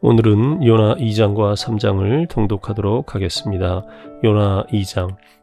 오늘은 요나 2장과 3장을 통독하도록 하겠습니다. 요나 2장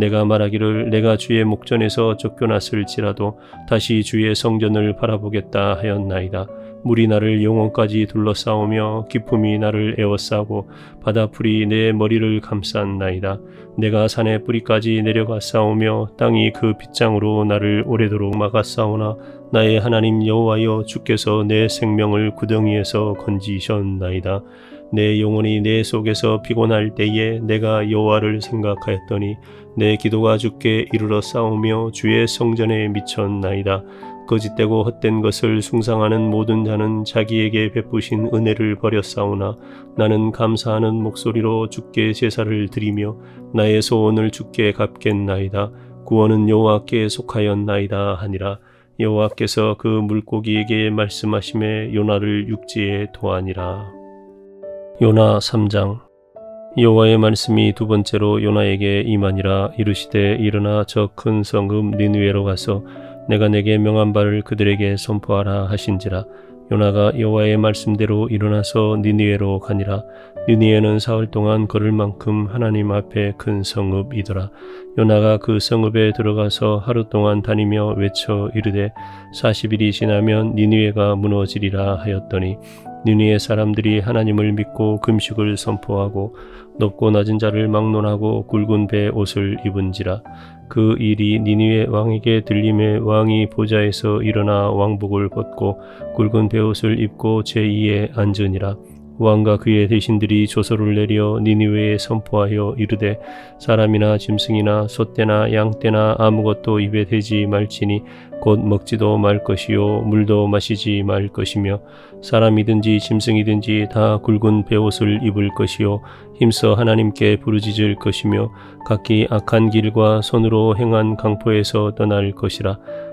내가 말하기를 내가 주의 목전에서 쫓겨났을지라도 다시 주의 성전을 바라보겠다 하였나이다. 물이 나를 영원까지 둘러싸오며 기품이 나를 에워싸고 바다풀이 내 머리를 감쌌나이다. 내가 산의 뿌리까지 내려가 싸우며 땅이 그 빗장으로 나를 오래도록 막아 싸우나 나의 하나님 여호와여 주께서 내 생명을 구덩이에서 건지셨나이다. 내 영혼이 내 속에서 피곤할 때에 내가 여호와를 생각하였더니 내 기도가 주께 이르러 싸우며 주의 성전에 미쳤나이다. 거짓되고 헛된 것을 숭상하는 모든 자는 자기에게 베푸신 은혜를 버렸사오나 나는 감사하는 목소리로 주께 제사를 드리며 나의 소원을 주께 갚겠나이다. 구원은 여호와께 속하였나이다 하니라. 여호와께서 그 물고기에게 말씀하심에 요나를 육지에 도하니라. 요나 3장 여호와의 말씀이 두 번째로 요나에게 임하니라 이르시되 일어나 저 큰 성읍 니느웨로 가서 내가 내게 명한 바를 그들에게 선포하라 하신지라. 요나가 여호와의 말씀대로 일어나서 니느웨로 가니라. 니느웨는 사흘 동안 걸을 만큼 하나님 앞에 큰 성읍이더라. 요나가 그 성읍에 들어가서 하루 동안 다니며 외쳐 이르되 40일이 지나면 니느웨가 무너지리라 하였더니 니느웨 사람들이 하나님을 믿고 금식을 선포하고 높고 낮은 자를 막론하고 굵은 배 옷을 입은지라. 그 일이 니느웨 왕에게 들림에 왕이 보좌에서 일어나 왕복을 벗고 굵은 배 옷을 입고 제2에 앉으니라 왕과 그의 대신들이 조서를 내려 니느웨에 선포하여 이르되 사람이나 짐승이나 소떼나 양떼나 아무것도 입에 대지 말지니 곧 먹지도 말 것이요 물도 마시지 말 것이며 사람이든지 짐승이든지 다 굵은 베옷을 입을 것이요 힘써 하나님께 부르짖을 것이며 각기 악한 길과 손으로 행한 강포에서 떠날 것이라